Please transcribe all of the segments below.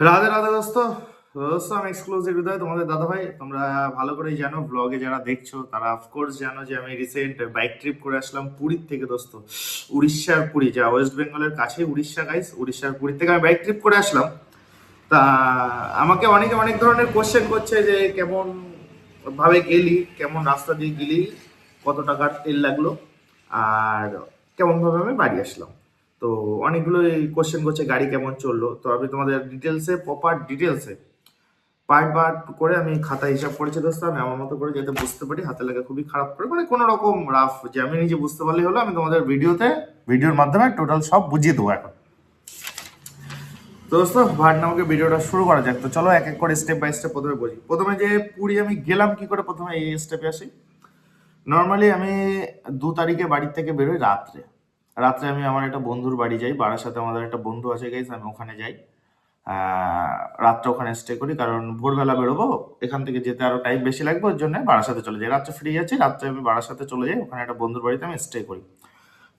রাধে রাধে দোস্ত। দোস্ত, আমি এক্সক্লুসিভ হৃদয় তোমাদের দাদা ভাই তোমরা ভালো করেই জানো ব্লগে যারা দেখছ, তারা অফকোর্স জানো যে আমি রিসেন্ট বাইক ট্রিপ করে আসলাম পুরীর থেকে দোস্ত। উড়িষ্যার পুরী, যা ওয়েস্ট বেঙ্গলের কাছে উড়িষ্যা গাইস উড়িষ্যার পুরীর থেকে আমি বাইক ট্রিপ করে আসলাম। তা আমাকে অনেকে অনেক ধরনের কোশ্চেন করছে যে কেমন ভাবে গেলি, কেমন রাস্তা দিয়ে গেলি, কত টাকার তেল লাগল, আর কেমন ভাবে আমি বাড়ি আসলাম। তো অনেকগুলো কোশ্চেন করছে, গাড়ি কেমন চলল? তো আমি তোমাদের ডিটেলসে প্রপার ডিটেলসে পার্ট পার্ট করে আমি খাতা হিসাব করেছি দোস্ত, আমি আমার মতো করে যাতে বুঝতে পারি, হাতে লেখা খুবই খারাপ করে মানে কোনো রকম রাফ যে আমি নিজে বুঝতে পারলে হলো, আমি তোমাদের ভিডিওতে ভিডিওর মাধ্যমে টোটাল সব বুঝিয়ে দেবো এখন। তো দোস্ত, ভাট নামকে ভিডিওটা শুরু করা যাক। তো চলো এক এক করে স্টেপ বাই স্টেপ প্রথমে বলি। প্রথমে যে পুরী আমি গেলাম কি করে, প্রথমে এই স্টেপে আসি। নর্মালি আমি দু তারিখে বাড়ির থেকে বেরোই রাত্রে। রাত্রে আমি আমার একটা বন্ধুর বাড়ি যাই বাড়ার সাথে আমাদের একটা বন্ধু আছে গাইস আমি ওখানে যাই। রাত্রে ওখানে স্টে করি, কারণ ভোরবেলা বেরোবো, এখান থেকে যেতে আরও টাইম বেশি লাগবে ওর জন্য বারাসাতে চলে যাই। রাত্রে ফ্রি আছি, রাত্রে আমি বারাসাতে চলে যাই, ওখানে একটা বন্ধুর বাড়িতে আমি স্টে করি।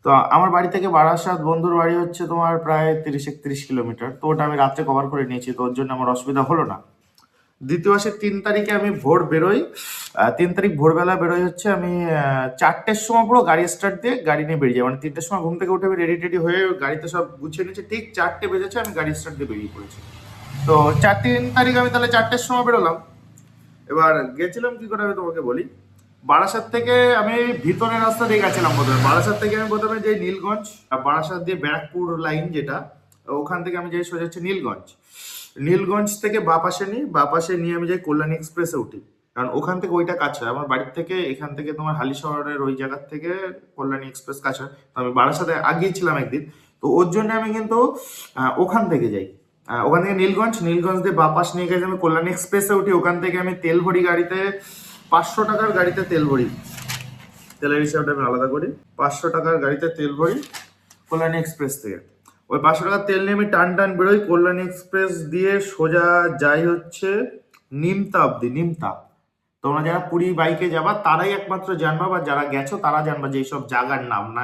তো আমার বাড়ি থেকে বারাসাত বন্ধুর বাড়ি হচ্ছে তোমার প্রায় তিরিশ একত্রিশ কিলোমিটার, তো ওটা আমি রাত্রে কভার করে নিয়েছি, তো ওর জন্য আমার অসুবিধা হলো না। দ্বিতীয় মাসের তিন তারিখে আমি ভোর বেরোই। তিন তারিখ ভোরবেলা বেরোই হচ্ছে আমি চারটের সময় পুরো গাড়ি স্টার্ট দিয়ে গাড়ি নিয়ে বেরিয়ে যাই। মানে তিনটের সময় ঘুম থেকে উঠে আমি রেডি টেডি হয়ে গাড়িতে সব গুছিয়ে নিয়েছি। ঠিক চারটে বেজেছে, আমি গাড়ি স্টার্ট দিয়ে বেরিয়ে পড়েছি। তো চার, তিন তারিখ আমি তাহলে চারটের সময় বেরোলাম। এবার গেছিলাম কি করে আমি তোমাকে বলি? বারাসাত থেকে আমি ভিতরের রাস্তা দিয়ে গেছিলাম প্রথমে। বারাসাত থেকে আমি প্রথমে যাই নীলগঞ্জ বারাসাত দিয়ে ব্যারাকপুর লাইন যেটা, ওখান থেকে আমি যাই সোজা হচ্ছে নীলগঞ্জ। নীলগঞ্জ থেকে বা পাশে নিই বা পাশে নিয়ে আমি যাই কল্যাণী এক্সপ্রেসে উঠি। কারণ ওখান থেকে ওইটা কাছে আমার বাড়ির থেকে এখান থেকে তোমার হালি শহরের ওই জায়গার থেকে কল্যাণী এক্সপ্রেস কাছে তো আমি বারাসাতে আগিয়েছিলাম একদিন। তো ওর জন্য আমি কিন্তু ওখান থেকে যাই। ওখান থেকে নীলগঞ্জ নীলগঞ্জ দিয়ে বাপাস নিয়ে গেছি আমি কল্যাণী এক্সপ্রেসে উঠি। ওখান থেকে আমি তেল ভরি গাড়িতে পাঁচশো টাকার গাড়িতে তেল ভরি তেলের হিসাবটা আমি আলাদা করি। পাঁচশো টাকার গাড়িতে তেল ভরি কল্যাণী এক্সপ্রেস থেকে। ওই পাঁচশো টাকার তেল নিয়ে আমি টান টান বেরোই, কল্যাণী এক্সপ্রেস দিয়ে সোজা যাই হচ্ছে নিমতা অব্দি নিমতা। তোমরা যারা পুরী বাইকে যাবা, তারাই একমাত্র জানবা বা যারা গেছো তারা জানবা যে এইসব জায়গার নাম। না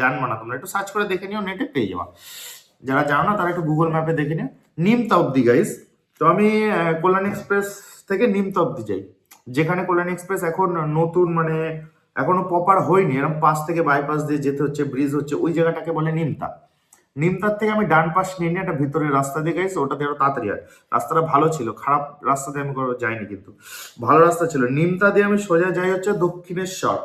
জানবা না তোমরা, একটু সার্চ করে দেখে নিও নেটে পেয়ে যাবা। যারা জানো না, তারা একটু গুগল ম্যাপে দেখে নিও। নিমতা অব্দি গাইস তো আমি কল্যাণ এক্সপ্রেস থেকে নিমতা অব্দি যাই। যেখানে কল্যাণ এক্সপ্রেস এখন নতুন মানে এখনও প্রপার হয়নি। এরকম পাশ থেকে বাইপাস দিয়ে যেতে হচ্ছে ব্রিজ হচ্ছে, ওই জায়গাটাকে বলে নিমতা। নিমতার থেকে আমি ডান পাশ নিয়ে নিয়ে একটা ভিতরের রাস্তা দিয়ে গেছি, ওটাতে আরও তাড়াতাড়ি হয় রাস্তাটা ভালো ছিল, খারাপ রাস্তা দিয়ে আমি যাইনি কিন্তু। ভালো রাস্তা ছিল। নিমতা দিয়ে আমি সোজা যাই হচ্ছে দক্ষিণেশ্বর।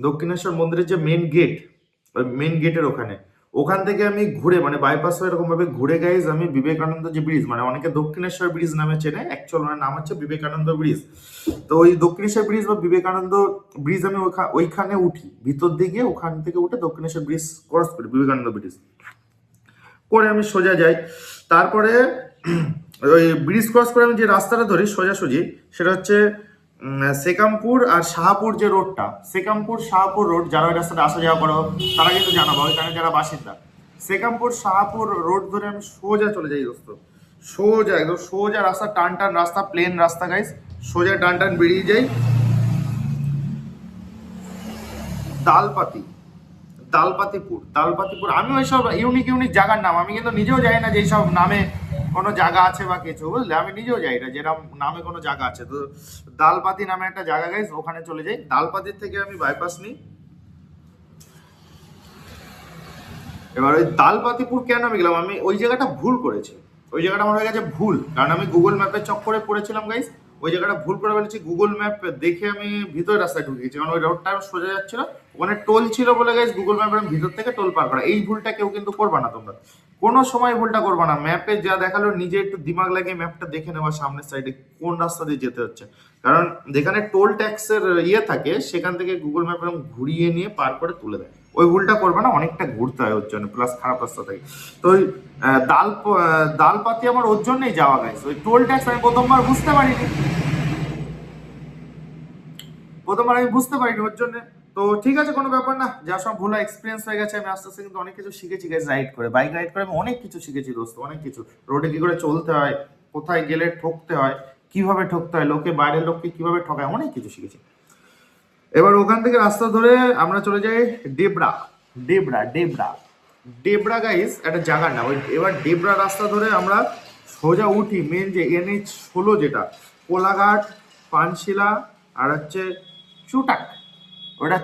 দক্ষিণেশ্বর মন্দিরের যে মেন গেট ওই মেন গেটের ওখানে। ওখান থেকে আমি ঘুরে মানে বাইপাস হয়ে এরকম ভাবে ঘুরে গাইজ আমি বিবেকানন্দ যে ব্রিজ মানে অনেকে দক্ষিণেশ্বর ব্রিজ নামে চেনে অ্যাকচুয়াল ওনার নাম হচ্ছে বিবেকানন্দ ব্রিজ তো ওই দক্ষিণেশ্বর ব্রিজ বা বিবেকানন্দ ব্রিজ আমি ওইখা- ওইখানে উঠি। ভিতর দিকে ওখান থেকে উঠে দক্ষিণেশ্বর ব্রিজ ক্রস করি, বিবেকানন্দ ব্রিজ করে আমি সোজা যাই। তারপরে ওই ব্রিজ ক্রস করে আমি যে রাস্তাটা ধরি সোজাসুজি, সেটা হচ্ছে সেকামপুর আর শাহাপুর যে রোডটা সেকামপুর, শাহাপুর রোড যারা ওই রাস্তাটা আসা যাওয়া করো, তারা কিন্তু জানাব ওইখানে যারা বাসিন্দা। সেকামপুর, শাহাপুর রোড ধরে আমি সোজা চলে যাই দোস্ত। সোজা, একদম সোজা রাস্তা, টান টান রাস্তা প্লেন রাস্তা গাইস সোজা টান টান বেরিয়ে যাই। দালপাতি দালপাতিপুর দালপাতিপুর আমি ওইসব ইউনিক ইউনিক জায়গার নাম। আমি কিন্তু নিজেও যাই না যে এইসব নামে কোনো জায়গা আছে বা কিছু, বুঝলে? আমি নিজেও যাই না যেরকম নামে কোনো জায়গা আছে। তো দালপাতি নামে একটা জায়গা গাইস ওখানে চলে যাই। দালপাতির থেকে আমি বাইপাস নিই। এবার ওই দালপাতিপুর কেন আমি গেলাম? আমি ওই জায়গাটা ভুল করেছি। ওই জায়গাটা আমার হয়ে গেছে ভুল, কারণ আমি গুগল ম্যাপের চক্করে পড়েছিলাম গাইস ওই জায়গাটা ভুল করে ফেলেছি গুগল ম্যাপ দেখে আমি ভিতরের রাস্তায় ঢুকে গেছি, কারণ ওই রোডটা সোজা যাচ্ছিল। ওখানে টোল ছিল বলে গাইস গুগল ম্যাপ আমি ভিতর থেকে টোল পার করা। এই ভুলটা কেউ কিন্তু করবা না তোমরা। কোনো সময় ভুলটা করবা না। ম্যাপে যা দেখাল, নিজে একটু দিমাগ লাগিয়ে ম্যাপটা দেখে নেওয়া সামনের সাইডে কোন রাস্তা দিয়ে যেতে হচ্ছে। কারণ যেখানে টোল ট্যাক্সের ইয়ে থাকে, সেখান থেকে গুগল ম্যাপ ঘুরিয়ে নিয়ে পার করে তুলে দেয়। ওই ভুলটা করবে না, অনেকটা ঘুরতে হয় ওর জন্য প্লাস খারাপ রাস্তা থাকে। তো ওই দাল দালপাতি আমার ওর জন্যই যাওয়া গাইছে ওই টোল ট্যাক্স আমি প্রথমবার বুঝতে পারিনি। প্রথমবার আমি বুঝতে পারিনি ওর জন্য। তো ঠিক আছে, কোনো ব্যাপার না। যা সব ভুল এক্সপিরিয়েন্স হয়ে গেছে, আমি আস্তে আস্তে কিন্তু অনেক কিছু শিখেছি গাইজ রাইড করে। বাইক রাইড করে আমি অনেক কিছু শিখেছি, দোস্ত, অনেক কিছু। রোডে কি করে চলতে হয়, কোথায় গেলে ঠকতে হয়, কীভাবে ঠকতে হয়, লোকে, বাইরের লোককে কীভাবে ঠকায়, অনেক কিছু শিখেছি। এবার ওখান থেকে রাস্তা ধরে আমরা চলে যাই ডেবরা। ডেবরা ডেবরা। ডেবরা গাইস একটা জায়গার না ওই এবার ডেবরা রাস্তা ধরে আমরা সোজা উঠি মেন যে এনএইচ ষোলো যেটা কোলাঘাট পানশিলা আর হচ্ছে চুটাক। ওটা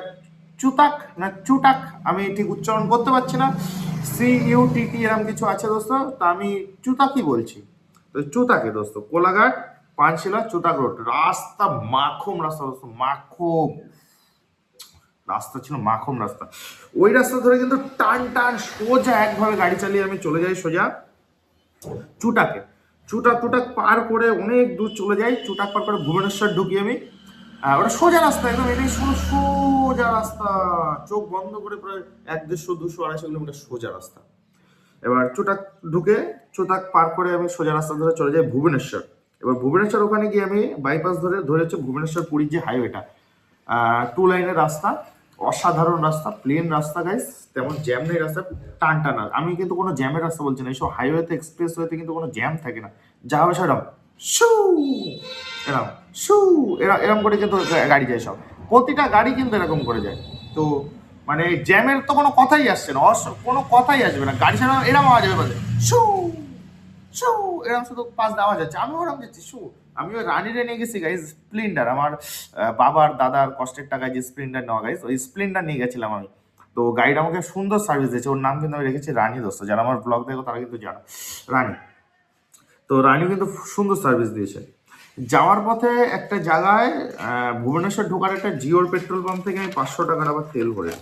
চুতাক না চুটাক আমি ঠিক উচ্চারণ করতে পারছি না। সি ইউ টি টি এরকম কিছু আছে দোস্ত তা আমি চুতাকি বলছি। তো চুতাকে দোস্ত কোলাঘাট পানশিলা, চুতাক রোড। রাস্তা মাখুম রাস্তা মাখুম। রাস্তা ছিল মাখুম রাস্তা। ওই রাস্তা ধরে কিন্তু টান টান, সোজা একভাবে গাড়ি চালিয়ে আমি চলে যাই সোজা চুটাকে। চুটাক টুটাক পার করে অনেক দূর চলে যাই, চুটাক পার করে ভুবনেশ্বর ঢুকি আমি। ওটা সোজা রাস্তা, একদম এটাই সোজা রাস্তা। চোখ বন্ধ করে প্রায় এক দেড়শো, দুশো, আড়াইশো কিলোমিটার সোজা রাস্তা। এবার চুটাক ঢুকে চুটাক পার করে আমি সোজা রাস্তা ধরে চলে যাই ভুবনেশ্বর। এবার ভুবনেশ্বর ওখানে গিয়ে আমি বাইপাস ধরে ধরে হচ্ছে ভুবনেশ্বর পুরীর যে হাইওয়েটা টু লাইনের রাস্তা, অসাধারণ রাস্তা প্লেন রাস্তা গাইস তেমন জ্যাম নেই রাস্তা টান টানা আমি কিন্তু কোনো জ্যামের রাস্তা বলছি না, এইসব হাইওয়েতে এক্সপ্রেস ওয়েতে কিন্তু কোনো জ্যাম থাকে না। যা হবে সেরকম শু এরকম শু এরম এরম করে কিন্তু গাড়ি যায় সব। প্রতিটা গাড়ি কিন্তু এরকম করে যায়। তো মানে জ্যামের তো কোনো কথাই আসছে না কোনো কথাই আসবে না। গাড়ি ছাড়া এরম আওয়াজ হবে শু শু এরকম শুধু পাঁচ আওয়াজ যাচ্ছে। আমি ওরকম যাচ্ছি শু আমি ওই রানিরে নিয়ে গেছি গাইজ স্প্লেন্ডার আমার বাবার, দাদার কষ্টের টাকায় যে স্প্লেন্ডার নেওয়া গাইজ ওই স্প্লেন্ডার নিয়ে গেছিলাম আমি। তো গাড়িটা আমাকে সুন্দর সার্ভিস দিয়েছে। ওর নাম কিন্তু আমি রেখেছি রানী দোস্ত। যারা আমার ব্লগ দেখো, তারা কিন্তু জানো। রানী। তো রানী কিন্তু সুন্দর সার্ভিস দিয়েছে। যাওয়ার পথে একটা জায়গায় ভুবনেশ্বর ঢোকার একটা জিওর পেট্রোল পাম্প থেকে আমি পাঁচশো টাকার আবার তেল ভরে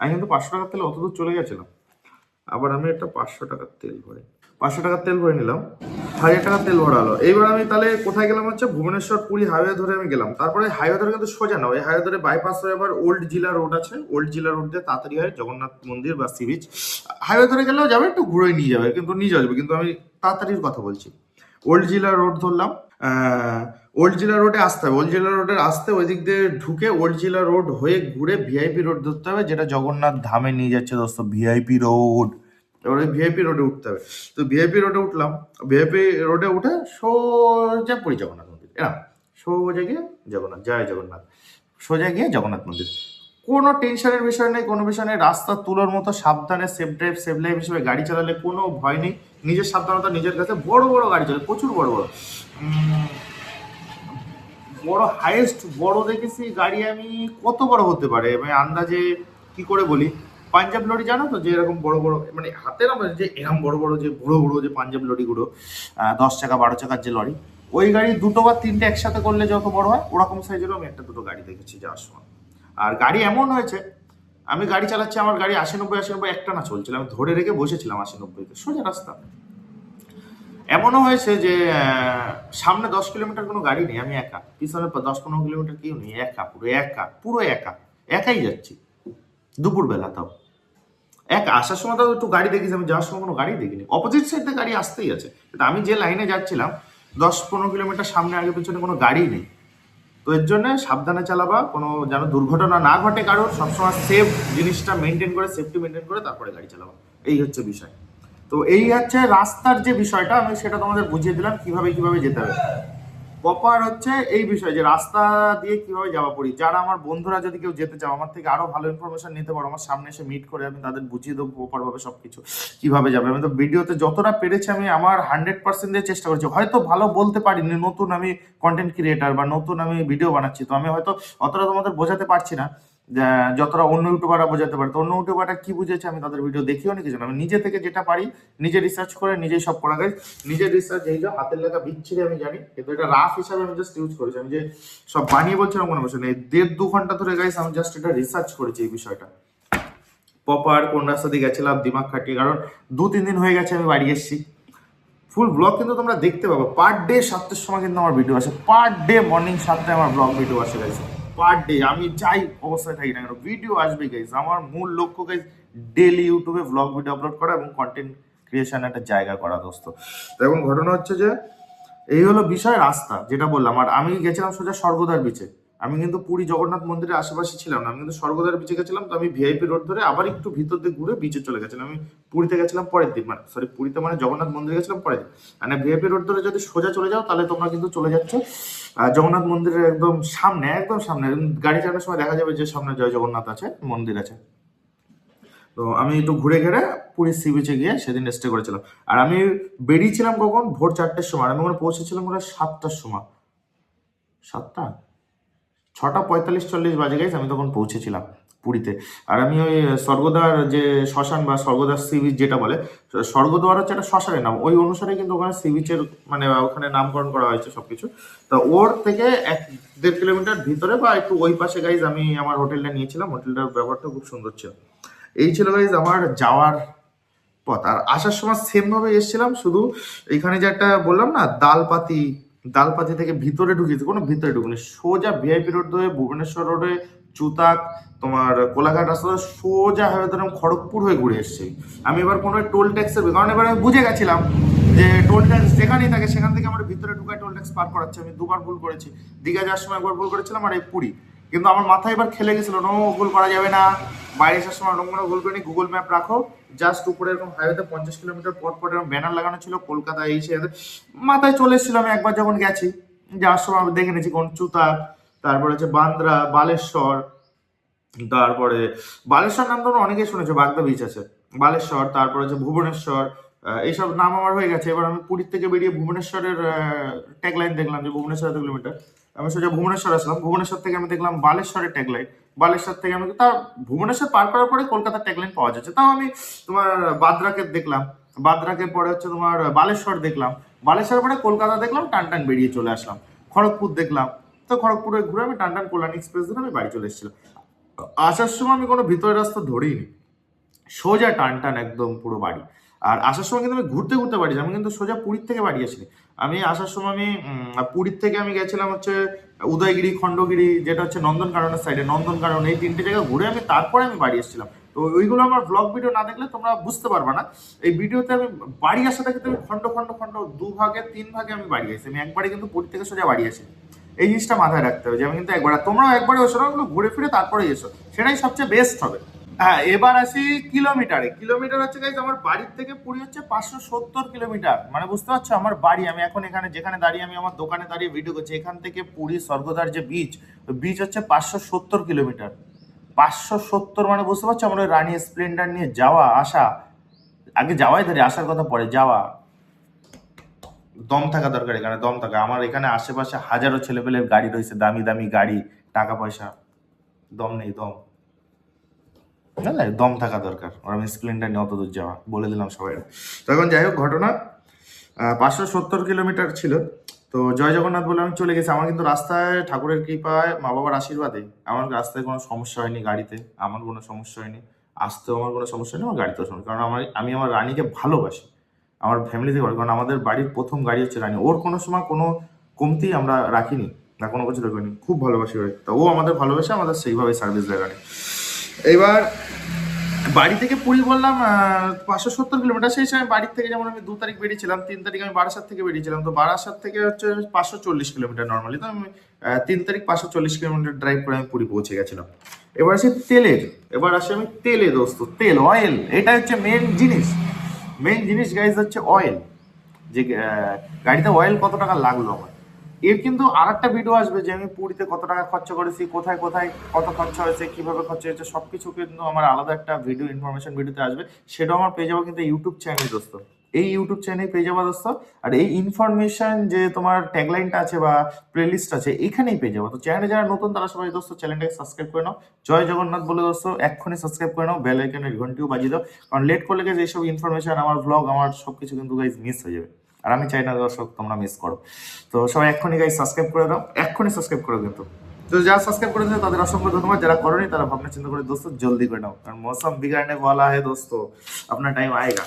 আমি কিন্তু পাঁচশো টাকার তেল অত দূর চলে গেছিলাম। আবার আমি একটা পাঁচশো টাকার তেল ভরে পাঁচশো টাকার তেল ভরে নিলাম, হাজার টাকার তেল ভরা হলো। এইবার আমি তাহলে কোথায় গেলাম হচ্ছে? ভুবনেশ্বর পুরী হাইওয়ে ধরে আমি গেলাম। তারপরে হাইওয়ে ধরে কিন্তু সোজা না, ওই হাইওয়ে ধরে বাইপাস হয়ে আবার ওল্ড জিলা রোড আছে। ওল্ড জিলা রোড দিয়ে তাড়াতাড়ি হয় জগন্নাথ মন্দির বা সি বিচ হাইওয়ে ধরে গেলেও যাবে, একটু ঘুরে নিয়ে যাবে, কিন্তু নিয়ে যাবে, কিন্তু আমি তাড়াতাড়ির কথা বলছি। ওল্ড জিলা রোড ধরলাম ওল্ড জিলা রোডে আসতে হবে। ওল্ড জিলা রোডের আসতে ওই দিক দিয়ে ঢুকে ওল্ড জিলা রোড হয়ে ঘুরে ভিআইপি রোড ধরতে হবে, যেটা জগন্নাথ ধামে নিয়ে যাচ্ছে দোস্ত ভিআইপি রোড এবার ভিআইপি রোডে উঠতে হবে। তো ভিআইপি রোডে উঠলাম। ভিআইপি রোডে উঠে সোজা পুরী জগন্নাথ মন্দির এরকম সোজা গিয়ে জগন্নাথ, জয় জগন্নাথ। সোজা গিয়ে জগন্নাথ মন্দির। কোনো টেনশনের বিষয় নেই, কোনো বিষয় নেই। রাস্তা তুলোর মতো সাবধানে সেফ ড্রাইভ সেফ লাইফ হিসেবে গাড়ি চালালে কোনো ভয় নেই। নিজের সাবধানতা, নিজের কাছে বড় বড় গাড়ি চলে প্রচুর বড় বড়। বড় হাইয়েস্ট বড় দেখেছি গাড়ি আমি কত বড় হতে পারে? আমি আন্দাজে কি করে বলি? পাঞ্জাব লরি জানো তো? যে এরকম বড় বড় মানে হাতে না যে এরকম বড় বড় যে বুড়ো বুড়ো যে পাঞ্জাব লরিগুলো দশ চাকা, বারো চাকার যে লরি ওই গাড়ি দুটো বা তিনটে একসাথে করলে যত বড় হয়, ওরকম সাইজেরও আমি একটা দুটো গাড়ি দেখেছি যাওয়ার সময়। আর গাড়ি এমন হয়েছে, আমি গাড়ি চালাচ্ছি, আমার গাড়ি আশি নব্বই আশি নব্বই একটা না চলছিল, আমি ধরে রেখে বসেছিলাম আশি নব্বইতে সোজা রাস্তা। এমনও হয়েছে যে সামনে দশ কিলোমিটার কোনো গাড়ি নেই, আমি একা। পিছনে দশ পনেরো কিলোমিটার কেউ নেই, একা, পুরো একা পুরো একা, একাই যাচ্ছি। দুপুরবেলা তাও। এক আসার সময় তো একটু গাড়ি দেখিস, আমি যাওয়ার সময় কোনো গাড়ি দেখিনি। অপোজিট সাইডে গাড়ি আসতেই আছে। কিন্তু আমি যে লাইনে যাচ্ছিলাম, দশ পনেরো কিলোমিটার সামনে আগে পিছনে কোনো গাড়ি নেই। তো এর জন্য সাবধানে চালাবা, কোনো যেন দুর্ঘটনা না ঘটে কারোর, সবসময় সেফ জিনিসটা মেনটেন করে সেফটি মেনটেন করে তারপরে গাড়ি চালাবা। এই হচ্ছে বিষয়। তো এই হচ্ছে রাস্তার যে বিষয়টা, আমি সেটা তোমাদের বুঝিয়ে দিলাম, কীভাবে কীভাবে যেতে হবে। প্রপার হচ্ছে এই বিষয় যে রাস্তা দিয়ে কীভাবে যাওয়া পড়ি। যারা আমার বন্ধুরা যদি কেউ যেতে চাও, আমার থেকে আরও ভালো ইনফরমেশন নিতে পারো, আমার সামনে এসে মিট করে আমি তাদের বুঝিয়ে দেবো প্রপার ভাবে সবকিছু কীভাবে যাবে। আমি তো ভিডিওতে যতটা পেরেছি আমি আমার হান্ড্রেড পার্সেন্ট দিয়ে চেষ্টা করছি। হয়তো ভালো বলতে পারিনি, নতুন আমি কন্টেন্ট ক্রিয়েটার বা নতুন আমি ভিডিও বানাচ্ছি, তো আমি হয়তো অতটা তোমাদের বোঝাতে পারছি না। যতটা অন্য ইউটিউবাররা বোঝাতে পারে, তো অন্য ইউটিউবাররা কি বুঝেছে আমি তাদের ভিডিও দেখিও নি, কিছু না। আমি নিজে থেকে যেটা পারি, নিজে রিসার্চ করে, নিজেই সব করা। যায় নিজের রিসার্চ এই যে হাতের লেখা বিচ্ছিরি আমি জানি, কিন্তু এটা রাফ হিসাবে আমি জাস্ট ইউজ করেছি। আমি যে সব বানিয়ে বলছিলাম কোনো বিষয় নেই। দেড় দু ঘণ্টা ধরে গাইস আমি জাস্ট এটা রিসার্চ করেছি এই বিষয়টা। প্রপার কোন রাস্তা দিয়ে গেছিলাম, দিমাগ খাটিয়ে, কারণ দু তিন দিন হয়ে গেছে আমি বাড়ি এসেছি। ফুল ব্লগ কিন্তু তোমরা দেখতে পাবো। পার ডে সাতটার সময় কিন্তু আমার ভিডিও আসে। পার ডে মর্নিং সাতটায় আমার ব্লগ ভিডিও আসে গাইছে পার ডে আমি যাই, অবস্থায় থাকি না কেন ভিডিও আসবে গাইজ আমার মূল লক্ষ্য গাইজ ডেলি ইউটিউবে ব্লগ ভিডিও আপলোড করা এবং কন্টেন্ট ক্রিয়েশন একটা জায়গা করা দোস্ত। এবং ঘটনা হচ্ছে যে, এই হলো বিষয় রাস্তা, যেটা বললাম, আর আমি গেছিলাম সোজা স্বর্গদার বিচে আমি কিন্তু পুরী জগন্নাথ মন্দিরের আশেপাশে ছিলাম না, আমি কিন্তু স্বর্গদ্বার বিচে গেছিলাম, তো আমি ভিআইপি রোড ধরে আবার একটু ভিতর দিয়ে ঘুরে বিচে চলে গেছিলাম। আমি পুরীতে গেছিলাম পরের দিন মানে সরি পুরীতে মানে জগন্নাথ মন্দিরে গেছিলাম পরের দিন। মানে ভিআইপি রোড ধরে যদি সোজা চলে যাও, তাহলে তোমরা কিন্তু চলে যাচ্ছ জগন্নাথ মন্দিরের একদম সামনে একদম সামনে। গাড়ি চালানোর সময় দেখা যাবে যে সামনে জয় জগন্নাথ আছে, মন্দির আছে। তো আমি একটু ঘুরে ঘেরে পুরী সি বিচে গিয়ে সেদিন স্টে করেছিলাম। আর আমি বেরিয়েছিলাম কখন? ভোর চারটের সময়। আমি ওখানে পৌঁছেছিলাম ওরা সাতটার সময়। সাতটা? ছটা পঁয়তাল্লিশ চল্লিশ বাজে গেছে আমি তখন পৌঁছেছিলাম পুরীতে। আর আমি ওই স্বর্গদ্বার যে শ্মশান বা স্বর্গদ্বার সি বিচ যেটা বলে, স্বর্গদ্বার হচ্ছে একটা শ্মশানের নাম। ওই অনুসারে কিন্তু ওখানে সি বিচের মানে ওখানে নামকরণ করা হয়েছে সবকিছু। তো ওর থেকে এক দেড় কিলোমিটার ভিতরে বা একটু ওই পাশে গাইজ আমি আমার হোটেলটা নিয়েছিলাম। হোটেলটার ব্যাপারটা খুব সুন্দর ছিল। এই ছিল গাইজ আমার যাওয়ার পথ। আর আসার সময় সেম ভাবে এসেছিলাম, শুধু এখানে যে একটা বললাম না দালপাতি দালপাতি থেকে ভিতরে ঢুকিয়েছে কোনো ভিতরে ঢুকিনি। সোজা ভিআইপি রোড হয়ে ভুবনেশ্বর রোডে চুতাক, তোমার কোলাঘাট রাস্তা সোজা হয়ে ধরুন খড়গপুর হয়ে ঘুরে এসেছি। আমি এবার কোনো টোল ট্যাক্সের কারণ এবার আমি বুঝে গেছিলাম যে টোল ট্যাক্স যেখানেই থাকে সেখান থেকে আমার ভিতরে ঢুকায় টোল ট্যাক্স পার করাচ্ছে। আমি দুবার ভুল করেছি। দীঘা যাওয়ার সময় একবার ভুল করেছিলাম, আর এই পুরী। কিন্তু আমার মাথায় এবার খেলে গেছিল, নো ভুল করা যাবে না। বাইরে আসার সময় অন্য কোনো করে গুগল ম্যাপ রাখো। জাস্ট উপরে এরকম হাইওয়েতে পঞ্চাশ কিলোমিটার পর পর এরকম ব্যানার লাগানো ছিল, কলকাতা এই সে মাথায় চলে এসেছিলাম আমি একবার যখন গেছি, যাওয়ার সময় আমি দেখে নিয়েছি, কোন চুতা, তারপরে হচ্ছে বান্দ্রা, বালেশ্বর, তারপরে বালেশ্বর নাম তো অনেকেই শুনেছে, বাগদা বিচ আছে। বালেশ্বর, তারপরে হচ্ছে ভুবনেশ্বর এইসব নাম আমার হয়ে গেছে। এবার আমি পুরীর থেকে বেরিয়ে ভুবনেশ্বরের ট্যাগলাইন দেখলাম যে ভুবনেশ্বর এত কিলোমিটার। আমি সোজা ভুবনেশ্বর আসলাম। ভুবনেশ্বর থেকে আমি দেখলাম বালেশ্বরের ট্যাগলাইন বালেশ্বর থেকে আমি তা ভুবনেশ্বর পার করার পরে কলকাতার ট্যাগলাইন পাওয়া যাচ্ছে। তাও আমি তোমার বাদ্রাকে দেখলাম। বাদ্রাকে পরে হচ্ছে তোমার বালেশ্বর দেখলাম। বালেশ্বর পরে কলকাতা দেখলাম টান টান বেরিয়ে চলে আসলাম। খড়গপুর দেখলাম। তো খড়গপুরে ঘুরে আমি টান টান কল্যাণ এক্সপ্রেস ধরে আমি বাড়ি চলে এসেছিলাম। আসার সময় আমি কোনো ভিতরের রাস্তা ধরিনি। সোজা টান টান একদম পুরো বাড়ি। আর আসার সময় কিন্তু আমি ঘুরতে ঘুরতে বাড়ি। আমি কিন্তু সোজা পুরীর থেকে বাড়ি আসিনি। আমি আসার সময় আমি পুরীর থেকে আমি গেছিলাম হচ্ছে উদয়গিরি, খণ্ডগিরি, যেটা হচ্ছে নন্দনকাননের সাইডে নন্দনকানন, এই তিনটে জায়গা ঘুরে আমি তারপরে আমি বাড়ি এসেছিলাম। তো ওইগুলো আমার ব্লগ ভিডিও না দেখলে তোমরা বুঝতে পারবে না। এই ভিডিওতে আমি বাড়ি আসাটা কিন্তু আমি খণ্ড খণ্ড খণ্ড, দু ভাগে, তিন ভাগে আমি বাড়ি আসি আমি একবারে কিন্তু পুরী থেকে সোজা বাড়ি আসি এই জিনিসটা মাথায় রাখতে হবে যে আমি কিন্তু একবার তোমরাও একবারে না, ওগুলো ঘুরে ফিরে তারপরে এসো। সেটাই সবচেয়ে বেস্ট হবে। হ্যাঁ এবার আসি কিলোমিটারে। কিলোমিটার হচ্ছে গাইজ আমার বাড়ির থেকে পুরী হচ্ছে পাঁচশো সত্তর কিলোমিটার। মানে বুঝতে পারছ? আমার বাড়ি, আমি এখন এখানে, যেখানে দাঁড়িয়ে আমি আমার দোকানে দাঁড়িয়ে ভিডিও করছি, এখান থেকে পুরী, স্বর্গদ্বার যে বিচ বিচ হচ্ছে পাঁচশো সত্তর কিলোমিটার। পাঁচশো সত্তর মানে বুঝতে পারছ? আমার ওই রানী স্প্লেন্ডার নিয়ে যাওয়া, আসা। আগে যাওয়াই ধরে, আসার কথা পরে যাওয়া। দম থাকা দরকার এখানে, দম থাকা। আমার এখানে আশেপাশে হাজারো ছেলেপেলের গাড়ি রয়েছে, দামি দামি গাড়ি, টাকা পয়সা। দম নেই, দম। বুঝলে দম থাকা দরকার। আর আমি স্প্লেন্ডার নিয়ে অত দূর যাওয়া। বলে দিলাম সবাই তো এখন যাই হোক, ঘটনা পাঁচশো সত্তর কিলোমিটার ছিল। তো জয় জগন্নাথ বলে আমি চলে গেছি। আমার কিন্তু রাস্তায় ঠাকুরের কৃপায় মা বাবার আশীর্বাদে আমার রাস্তায় কোনো সমস্যা হয়নি গাড়িতে। আমার কোনো সমস্যা হয়নি। আসতেও আমার কোনো সমস্যা নেই আমার গাড়িতেও সমস্যা কারণ আমার, আমি আমার রানীকে ভালোবাসি। আমার ফ্যামিলিতে ভালো কারণ আমাদের বাড়ির প্রথম গাড়ি হচ্ছে রানী। ওর কোনো সময় কোনো কমতি আমরা রাখিনি, না কোনো কিছু রাখিনি খুব ভালোবাসি ওরে তা ও আমাদের ভালোবাসে, আমাদের সেইভাবে সার্ভিস দেয় রানী এবার বাড়ি থেকে পুরী বললাম পাঁচশো সত্তর কিলোমিটার, সেই সময় বাড়ি থেকে যেমন আমি দু তারিখ বেরিয়েছিলাম, তিন তারিখ আমি বারাসাত থেকে বেরিয়েছিলাম, তো বারাসাত থেকে হচ্ছে পাঁচশো চল্লিশ কিলোমিটার নর্মালি তো আমি তিন তারিখ পাঁচশো চল্লিশ কিলোমিটার ড্রাইভ করে আমি পুরী পৌঁছে গেছিলাম। এবার আসি তেলের, এবার আসি আমি তেলে দোস্ত, তেল অয়েল এটা হচ্ছে মেন জিনিস। মেন জিনিস গাইজ হচ্ছে অয়েল যে গাড়িতে অয়েল কত টাকা লাগল আমার? এর কিন্তু আর একটা ভিডিও আসবে যে আমি পুরীতে কত টাকা খরচা করেছি, কোথায় কোথায় কত খরচা হয়েছে, কীভাবে খরচা হয়েছে, সবকিছু কিন্তু আমার আলাদা একটা ভিডিও ইনফরমেশন ভিডিওতে আসবে। সেটাও আমার পেয়ে যাব কিন্তু ইউটিউব চ্যানেল দোস্ত। এই ইউটিউব চ্যানেল পেয়ে যাব দোস্ত। আর এই ইনফরমেশন যে তোমার ট্যাগলাইনটা আছে বা প্লেলিস্ট আছে এখানেই পেয়ে যাব। তো চ্যানেলে যারা নতুন, তারা সবাই দোস্ত চ্যানেলটাকে সাবস্ক্রাইব করে নাও। জয় জগন্নাথ বলে দোস্ত, এক্ষুনি সাবস্ক্রাইব করে নাও বেল আইকনের ঘন্টিও বাজিয়ে দাও। কারণ লেট করলে গেছে এইসব ইনফরমেশন আমার ব্লগ আমার সবকিছু কিন্তু গাইজ মিস হয়ে যাবে। আর আমি চাই না দর্শক, তোমরা মিস করো। তো সবাই এক্ষুনি গাই সাবস্ক্রাইব করে দাও, এক্ষুনি সাবস্ক্রাইব করো কিন্তু তো। যারা সাবস্ক্রাইব করেছে তাদের অসংখ্য ধন্যবাদ, যারা করেনি তারা ভাবনা চিন্তা করে, দোস্ত, জলদি করে নাও। কারণ মৌসুম বিগাড়নে বলা হে দোস্ত, আপনার টাইম আয়েগা।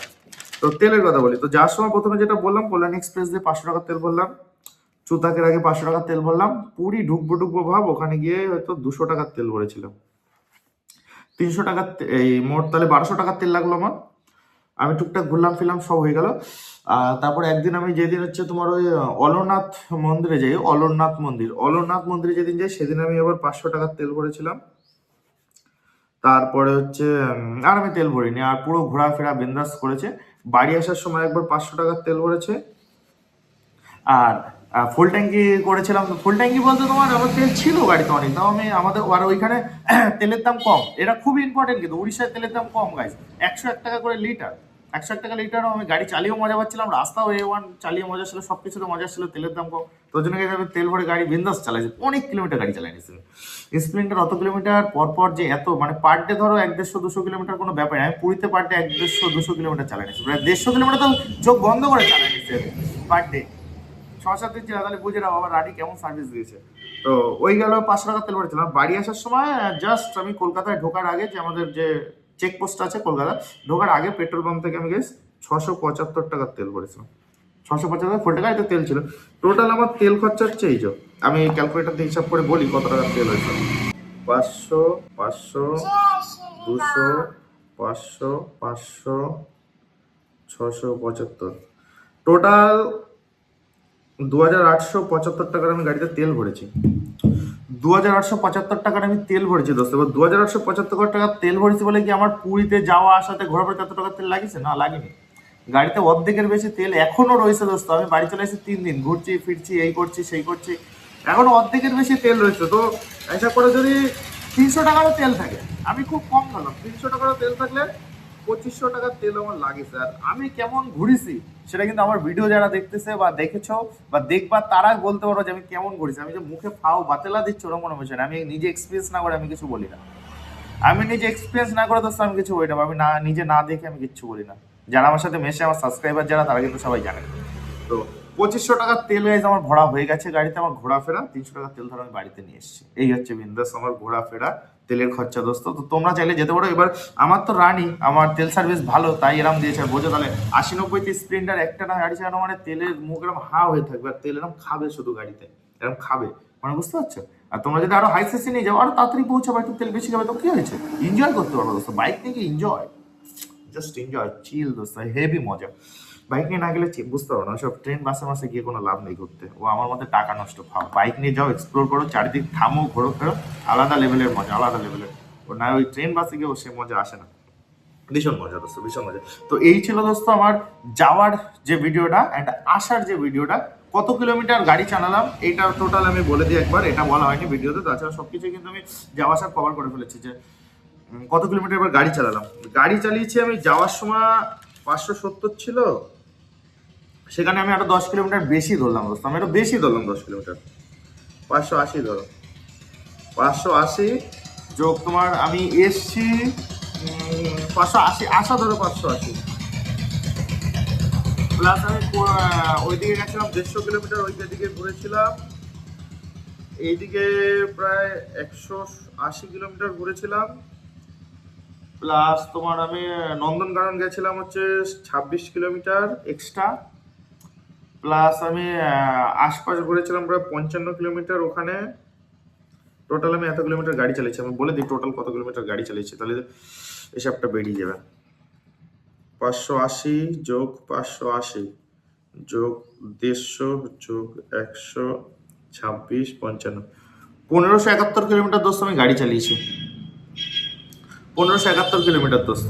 তো তেলের কথা বলি, তো যার সময় প্রথমে যেটা বললাম, কল্যাণ এক্সপ্রেস দিয়ে পাঁচশো টাকার তেল বললাম চুতাকের আগে পাঁচশো টাকার তেল বললাম পুরি ঢুকবো ঢুকবো ভাব, ওখানে গিয়ে হয়তো দুশো টাকার তেল ভরেছিলাম। তিনশো টাকার এই মোট তাহলে বারোশো টাকার তেল লাগল আমার। আমি টুকটাক ঘুরলাম ফিরলাম, সব হয়ে গেল। তারপরে একদিন আমি যেদিন হচ্ছে তোমার ওই অলরনাথ মন্দিরে যাই অলরনাথ মন্দির অলরনাথ মন্দিরে যেদিন যাই, সেদিন আমি আবার পাঁচশো টাকার তেল ভরেছিলাম। তারপরে হচ্ছে আর আমি তেল ভরিনি, আর পুরো ঘোরাফেরা বিন্দাস করেছে। বাড়ি আসার সময় একবার পাঁচশো টাকার তেল ভরেছে। আর ফুল ট্যাঙ্কি করেছিলাম। ফুল ট্যাঙ্কি বলতে তোমার আমার তেল ছিল গাড়িতে অনেক, তাও আমি আমাদের, আর ওইখানে তেলের দাম কম। এটা খুব ইম্পর্টেন্ট কিন্তু উড়িষ্যার তেলের দাম কম গাইজ একশো এক টাকা করে লিটার একশো এক টাকা লিটারও আমি গাড়ি চালিয়েও মজা পাচ্ছিলাম, রাস্তাও এ ওয়ান চালিয়ে মজা ছিল সব কিছুতে মজা ছিল, তেলের দাম কম। তোর জন্য তেল ভরে গাড়ি বিন্দাস চালাইছে, অনেক কিলোমিটার গাড়ি চালাই নিয়েছি। স্প্লেন্ডার অত কিলোমিটার পর পর যে এত মানে পার ডে ধরো এক দেড়শো, দুশো কিলোমিটার কোনো ব্যাপার আমি পুরীতে পার ডে এক দেড়শো, দুশো কিলোমিটার চালাই নিয়েছি। প্রায় দেড়শো কিলোমিটার তো চোখ বন্ধ করে চালাই নিয়েছি পার ডে ছ সাত দিন তাহলে বুঝে নাও, আমার রানি কেমন সার্ভিস দিয়েছে। তো ওই গেল পাঁচশো টাকা তেল ভরেছিলাম। বাড়ি আসার সময় জাস্ট আমি কলকাতায় ঢোকার আগে যে আমাদের যে চেকপোস্ট আছে কলকাতা। ঢোকার আগে পেট্রোল পাম্প থেকে আমি গেছি ছশো পঁচাত্তর টাকার তেল ভরেছিলাম। ছশো পঁচাত্তর ফুল টাকায় তো তেল ছিল। টোটাল আমার তেল খরচা হচ্ছে এই যে, আমি ক্যালকুলেটার দিয়ে হিসাব করে বলি কত টাকার তেল হয়েছে। পাঁচশো পাঁচশো, দুশো, পাঁচশো পাঁচশো, ছশো পঁচাত্তর। টোটাল দু হাজার আটশো পঁচাত্তর টাকার আমি গাড়িতে তেল ভরেছি। দু হাজার আটশো পঁচাত্তর টাকার আমি তেল ভরেছি দোস্ত। এবার দু হাজার আটশো পঁচাত্তর টাকার তেল ভরেছি বলে কি আমার পুরীতে যাওয়া, আসাতে ঘোরাফেরা এত টাকার তেল লাগিয়েছে? না, লাগেনি। গাড়িতে অর্ধেকের বেশি তেল এখনও রয়েছে দোস্ত। আমি বাড়ি চলে এসেছি তিন দিন। ঘুরছি, ফিরছি, এই করছি, সেই করছি। এখনও অর্ধেকের বেশি তেল রয়েছে। তো এটা করে যদি তিনশো টাকারও তেল থাকে, আমি খুব কম গেলাম তিনশো টাকারও তেল থাকলে পঁচিশশো টাকার তেল আমার লাগে, স্যার। আমি কেমন ঘুরিছি, সেটা কিন্তু আমার ভিডিও যারা দেখতেছে বা দেখেছ বা দেখবা, তারা বলতে পারো যে আমি কেমন ঘুরিছি। আমি যে মুখে ফাও বাতেলা দিচ্ছি, ওরকম মনে হচ্ছে না। আমি নিজে এক্সপিরিয়েন্স না করে আমি কিছু বলি না। আমি নিজে এক্সপিরিয়েন্স না করে দোস্ত আমি কিছু বলি না। আমি না, নিজে না দেখে আমি কিচ্ছু বলি না। যারা আমার সাথে মেশে আমার সাবস্ক্রাইবার যারা, তারা কিন্তু সবাই জানে। তো পঁচিশশো টাকার তেল গাইজ আমার ভরা হয়ে গেছে গাড়িতে। আমার ঘোরাফেরা, তিনশো টাকার তেল ধরে আমি বাড়িতে নিয়ে এসেছি। এই হচ্ছে বিন্দাস আমার ঘোরাফেরা। তেলের খরচা দোস্ত। তো তোমরা চাইলে যেতে পারো। এবার আমার তো রানি আমার তেল সার্ভিস ভালো, তাই এরম দিয়েছে। বোঝো তাহলে, আশি নব্বইতে স্প্লেন্ডার একটা না গাড়ি চালানো মানে তেলের মুখ এরকম হা হয়ে থাকবে, আর তেল এরকম খাবে শুধু গাড়িতে এরকম খাবে। মানে বুঝতে পারছ? আর তোমরা যদি আরও হাই সেসি নিয়ে যাও, আরও তাড়াতাড়ি পৌঁছাবে, একটু তেল বেশি খাবে, তো কি হয়েছে? এনজয় করতে পারব দোস্ত। বাইক নিয়ে এনজয় জাস্ট এনজয় চিল দোস্ত হেভি মজা। বাইক নিয়ে না গেলে বুঝতে পারো না। সব ট্রেন, বাসে, মাসে গিয়ে কোনো লাভ নেই ঘুরতে। ও আমার মতে টাকা নষ্ট খাও বাইক নিয়ে যাও এক্সপ্লোর করো, চারিদিক থামো, ঘোরো, ফেরো। আলাদা লেভেলের মজা, আলাদা লেভেলের ও না, ওই ট্রেন, বাসে গিয়ে ও সে মজা আসে না। ভীষণ মজা দোস্ত, ভীষণ মজা। তো এই ছিল দোস্ত আমার যাওয়ার যে ভিডিওটা অ্যান্ড আসার যে ভিডিওটা। কত কিলোমিটার গাড়ি চালালাম, এইটা টোটাল আমি বলে দিই একবার। এটা বলা হয়নি ভিডিওতে, তাছাড়া সব কিছু কিন্তু আমি যাওয়া আসার কভার করে ফেলেছি যে কত কিলোমিটার এবার গাড়ি চালালাম। গাড়ি চালিয়েছি আমি যাওয়ার সময় পাঁচশো সত্তর ছিল সেখানে আমি আরও দশ কিলোমিটার বেশি ধরলাম দোস্ত। আমি আরও বেশি ধরলাম দশ কিলোমিটার। পাঁচশো আশি ধরো। পাঁচশো আশি যোগ তোমার আমি এসছি পাঁচশো আশি আসা ধরো পাঁচশো আশি। প্লাস আমি ওইদিকে গেছিলাম দেড়শো কিলোমিটার ওই দিকে ঘুরেছিলাম। এইদিকে প্রায় একশো আশি কিলোমিটার ঘুরেছিলাম। প্লাস তোমার আমি নন্দনকানন গেছিলাম হচ্ছে ছাব্বিশ কিলোমিটার এক্সট্রা প্লাস আমি আশপাশ ঘুরেছিলাম প্রায় পঞ্চান্ন কিলোমিটার ওখানে। টোটাল আমি এত কিলোমিটার গাড়ি চালিয়েছি। আমি বলে দিই টোটাল কত কিলোমিটার গাড়ি চালিয়েছি, তাহলে এসবটা বেরিয়ে যাবে। পাঁচশো আশি যোগ পাঁচশো আশি যোগ দেড়শো যোগ একশো ছাব্বিশ পঞ্চান্ন। পনেরোশো একাত্তর কিলোমিটার দোস্ত আমি গাড়ি চালিয়েছি। পনেরোশো একাত্তর কিলোমিটার দোস্ত।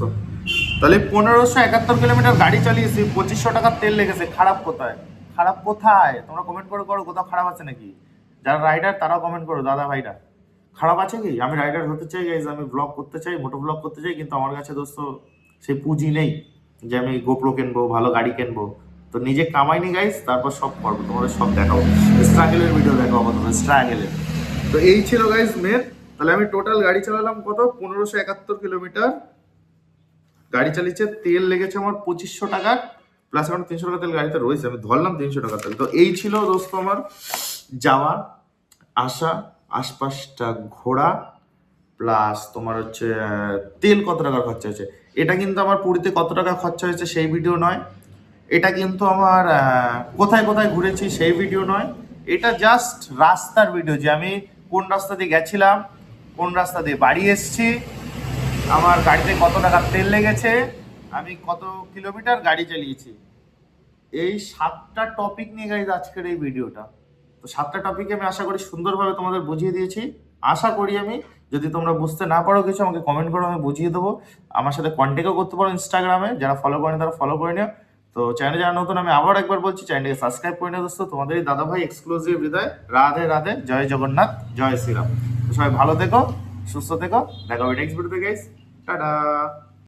তাহলে পনেরোশো একাত্তর কিলোমিটার গাড়ি চালিয়েছি, পঁচিশশো টাকার তেল লেগেছে, খারাপ কোথায়? খারাপ কোথায়? তোমরা কমেন্ট করে করো, কোথাও খারাপ আছে নাকি? যারা রাইডার তারাও কমেন্ট করো, দাদা ভাইরা। খারাপ আছে কি? আমি রাইডার হতে চাই গাইজ আমি ব্লগ করতে চাই মোটো ব্লগ করতে চাই, কিন্তু আমার কাছে দোস্ত, সেই পুঁজি নেই যে আমি গোপ্রো কিনবো, ভালো গাড়ি কিনবো। তো নিজে কামাইনি গাইজ তারপর সব করব। তোমাদের সব দেখাবো। স্ট্রাগেলের ভিডিও দেখাবো তোমাদের স্ট্রাগেলের তো এই ছিল গাইজ মেন তাহলে আমি টোটাল গাড়ি চালালাম কত? পনেরোশো একাত্তর কিলোমিটার গাড়ি চালিয়েছে, তেল লেগেছে আমার পঁচিশশো টাকার। প্লাস এখন তিনশো টাকা তেল গাড়িতে রয়েছে, আমি ধরলাম তিনশো টাকা তেল। তো এই ছিল দোস্ত আমার যাওয়া আসা আশপাশটা ঘোরা প্লাস তোমার হচ্ছে তেল কত টাকা খরচা হয়েছে। এটা কিন্তু আমার পুরীতে কত টাকা খরচা হয়েছে সেই ভিডিও নয়। এটা কিন্তু আমার কোথায় কোথায় ঘুরেছি সেই ভিডিও নয়। এটা জাস্ট রাস্তার ভিডিও যে আমি কোন রাস্তা দিয়ে গেছিলাম, কোন রাস্তা দিয়ে বাড়ি এসেছি, আমার গাড়িতে কত টাকা তেল লেগেছে আমি কত কিলোমিটার গাড়ি চালিয়েছি? এই সাতটা টপিক নিয়ে গাইজ আজকের এই ভিডিওটা তো সাতটা টপিকে আমি আশা করি সুন্দরভাবে তোমাদের বুঝিয়ে দিয়েছি। আশা করি আমি, যদি তোমরা বুঝতে না পারো কিছু, আমাকে কমেন্ট করো, আমি বুঝিয়ে দেবো। আমার সাথে কন্ট্যাক্টও করতে পারো ইনস্টাগ্রামে যারা ফলো করেন তারা ফলো করে নিও। তো চ্যানেলে যারা নতুন, আমি আবার একবার বলছি চ্যানেলকে সাবস্ক্রাইব করে নিও দোস্ত। তোমাদের এই দাদা ভাই এক্সক্লুসিভ হৃদয়। রাধে রাধে, জয় জগন্নাথ, জয় শ্রীরাম। সবাই ভালো থেকো, সুস্থ থেকো। দেখা হবে নেক্সট ভিডিওতে গাইস টাটা